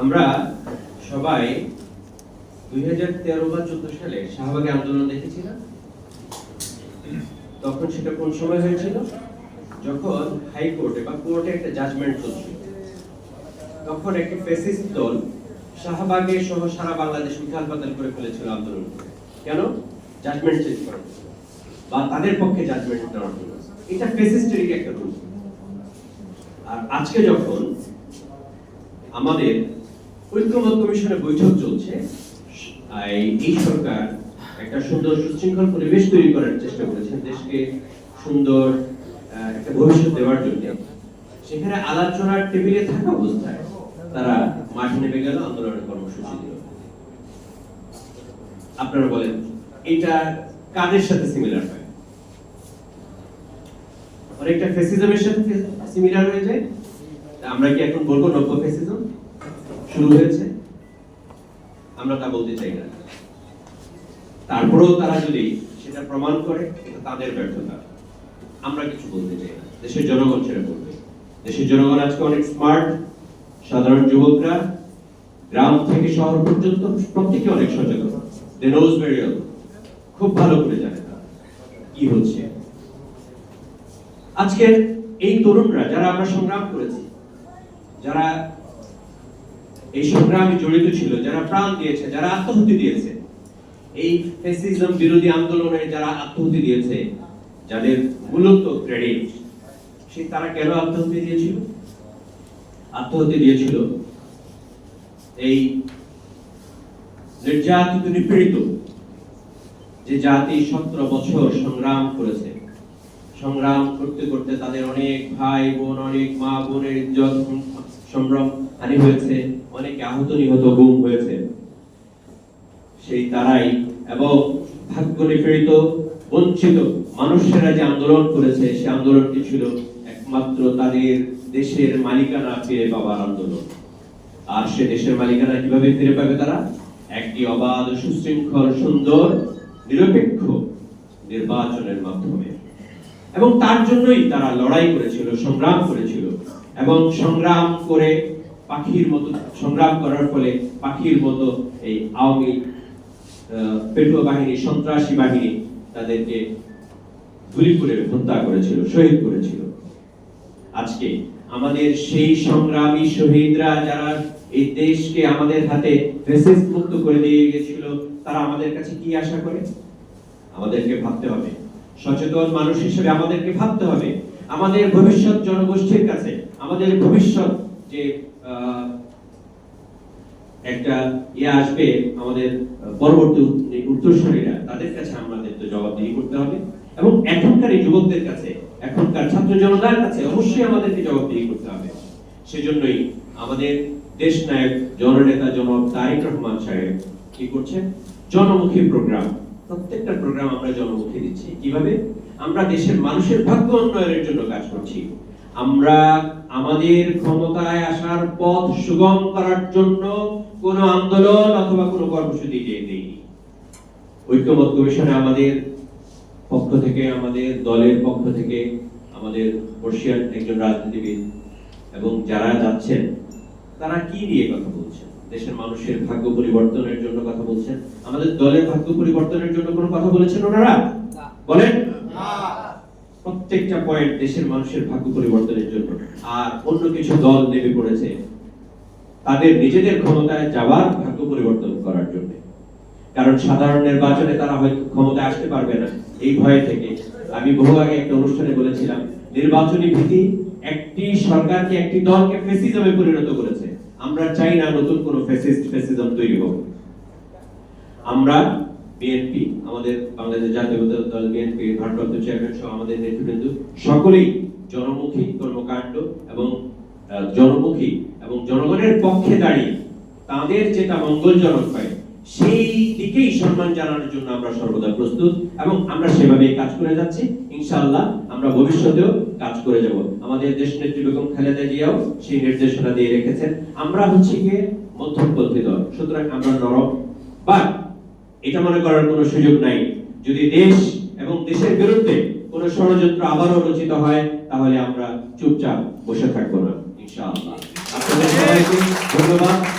আমরা সবাই দুই হাজার তেরো বা চোদ্দ সালে শাহবাগে আন্দোলন দেখেছি না তখন সেটা কোন সময় হয়েছিল? যখন হাইকোর্টে বা কোর্টে একটা জাজমেন্ট চলছিল। তখন একটি ফেসিস্ট দল শাহবাগে সহ সারা বাংলাদেশ উঠাল পাতাল করে ফেলেছিল আন্দোলন। কেন? জাজমেন্ট চেঞ্জ করার বা তাদের পক্ষে জাজমেন্ট নেওয়ার জন্য। এটা ফেসিস্টেরই একটা রুল আর আজকে যখন আমাদের ঐক্যমত কমিশনের বৈঠক চলছে। এই সরকার একটা সুন্দর সুশৃঙ্খল পরিবেশ তৈরি করার চেষ্টা করেছেন দেশকে সুন্দর একটা ভবিষ্যৎ দেওয়ার জন্য। সেখানে আলোচনার টেবিলে থাকা অবস্থায় তারা মাঠে নেমে গেল আন্দোলনের কর্মসূচি দিল আপনারা বলেন, এটা কাদের সাথে সিমিলার হয়? অনেকটা ফেসিজমের সাথে সিমিলার হয়ে যায়। আমরা কি এখন বলব নব্য ফেসিজম শুরু হয়েছে? আমরা তা বলতে চাই না। তারপরেও তারা যদি সেটা প্রমাণ করে, এটা তাদের ব্যর্থতা। আমরা কিছু বলতে চাই না। দেশের জনগণ সেটা বলবে। দেশের জনগণ আজকে অনেক স্মার্ট সাধারণ যুবকরা, গ্রাম থেকে শহর পর্যন্ত প্রত্যেকে অনেক সচেতন। দে নোজ ভেরি ওয়েল খুব ভালো করে জানে তারা কি হচ্ছে। আজকের এই তরুণরা, যারা আমরা সংগ্রাম করেছি, যারা এই সংগ্রামে জড়িত ছিল, যারা প্রাণ দিয়েছে, যারা আত্মহতি দিয়েছে। এই ফেসিজম বিরোধী আন্দোলনে যারা দিয়েছে, যাদের মূলত ক্রেডিট সে তারা কেন দিয়েছিল? দিয়েছিল এই নির্যাতিত, নিপীড়িত যে জাতি সতেরো বছর সংগ্রাম করেছে। সংগ্রাম করতে করতে তাদের অনেক ভাই বোন, অনেক মা বোনের ইজ্জত সম্ভ্রম হানি হয়েছে, অনেকে আহত নিহত, গুম হয়েছে। সেই তারাই এবং ভাগ্য নিপীড়িত, বঞ্চিত মানুষেরা যে আন্দোলন করেছে, সে আন্দোলনটি ছিল একমাত্র তাদের দেশের মালিকানা ফিরে পাওয়ার আন্দোলন। আর সে দেশের মালিকানা কীভাবে ফিরে পাবে তারা? একটি অবাধ, সুশৃঙ্খল, সুন্দর, নিরপেক্ষ নির্বাচনের মাধ্যমে। এবং তার জন্যই তারা লড়াই করেছিল, সংগ্রাম করেছিল। এবং সংগ্রাম করে পাখির মতো সংগ্রাম করার ফলে পাখির মতো এই আওয়ামী পেটুয়া বাহিনী, সন্ত্রাসী বাহিনী তাদেরকে গুলি করে হত্যা করেছিল, শহীদ করেছিল। আজকে আমাদের সেই সংগ্রামী শহীদরা যারা এই দেশকে আমাদের হাতে মুক্ত করে দিয়ে গেছিল, তারা আমাদের কাছে কি আশা করে? আমাদেরকে ভাবতে হবে। সচেতন মানুষ হিসেবে আমাদেরকে ভাবতে হবে। আমাদের ভবিষ্যৎ জনগোষ্ঠীর কাছে, আমাদের ভবিষ্যৎ যে একটা ইয়ে আসবে আমাদের পরবর্তী উত- উত্তরসূরিরা, তাদের কাছে আমাদের তো জবাবদিহি করতে হবে। এবং এখনকার এই যুবকদের কাছে, এখনকার ছাত্র জনতার কাছে অবশ্যই আমাদেরকে জবাবদিহি করতে হবে। সেজন্যই আমাদের দেশ নায়ক, জননেতা জনাব তারেক রহমান সাহেব কি করছেন? জনমুখী প্রোগ্রাম, প্রত্যেকটা প্রোগ্রাম আমরা জনমুখী দিচ্ছি। কীভাবে? আমরা দেশের মানুষের ভাগ্য উন্নয়নের জন্য কাজ করছি। আমরা আমাদের ক্ষমতায় আসার পথ সুগম করার জন্য কোন আন্দোলন অথবা কোন কর্মসূচি দিয়ে দেইনি ঐক্যমত কমিশনে আমাদের পক্ষ থেকে আমাদের দলের পক্ষ থেকে আমাদের বর্ষিয়ান একজন রাজনীতিবিদ এবং যারা যাচ্ছেন তারা কি নিয়ে কথা বলছেন? দেশের মানুষের ভাগ্য পরিবর্তনের জন্য কথা বলছেন? আমাদের দলের ভাগ্য পরিবর্তনের জন্য কোনো কথা বলেছেন ওনারা? বলেন? প্রত্যেকটা পয়েন্ট দেশের মানুষের ভাগ্য পরিবর্তনের জন্য। আর অন্য কিছু দল নেমে পড়েছে, তাদের নিজেদের ক্ষমতায় যাওয়ার ভাগ্য পরিবর্তন করার জন্য। কারণ সাধারণ নির্বাচনে তারা হয়তো ক্ষমতায় আসতে পারবে না। এই ভয় থেকে আমি বহু আগে একটা অনুষ্ঠানে বলেছিলাম, নির্বাচনী ভীতি একটি সরকারকে একটি দলকে ফেসিজমে পরিণত করেছে। আমরা চাই না নতুন কোনো ফেসিস্ট ফেসিজম তৈরি হোক। আমরা বিএনপি আমাদের বাংলাদেশ জাতীয় দল বিএনপি ভারপ্রাপ্ত চেয়ারম্যান সহ আমাদের নেতৃবৃন্দ, সকলেই জনমুখী কর্মকাণ্ড এবং জনমুখী এবং জনগণের পক্ষে দাঁড়িয়ে তাদের যেটা মঙ্গলজনক হয়, সেই দিকেই সম্মান জানানোর জন্য আমরা সর্বদা প্রস্তুত এবং আমরা সেভাবেই কাজ করে যাচ্ছি। ইনশাআল্লাহ আমরা ভবিষ্যতেও কাজ করে যাব। আমাদের দেশ নেত্রী বেগম খালেদা জিয়াও সেই নির্দেশনা দিয়ে রেখেছেন। আমরা হচ্ছে গিয়ে মধ্যপন্থী দল, সুতরাং আমরা নরম বা এটা মনে করার কোনো সুযোগ নাই। যদি দেশ এবং দেশের বিরুদ্ধে কোনো ষড়যন্ত্র আবারও রচিত হয়, তাহলে আমরা চুপচাপ বসে থাকব না, ইনশাআল্লাহ। আপনাদের সবাইকে ধন্যবাদ।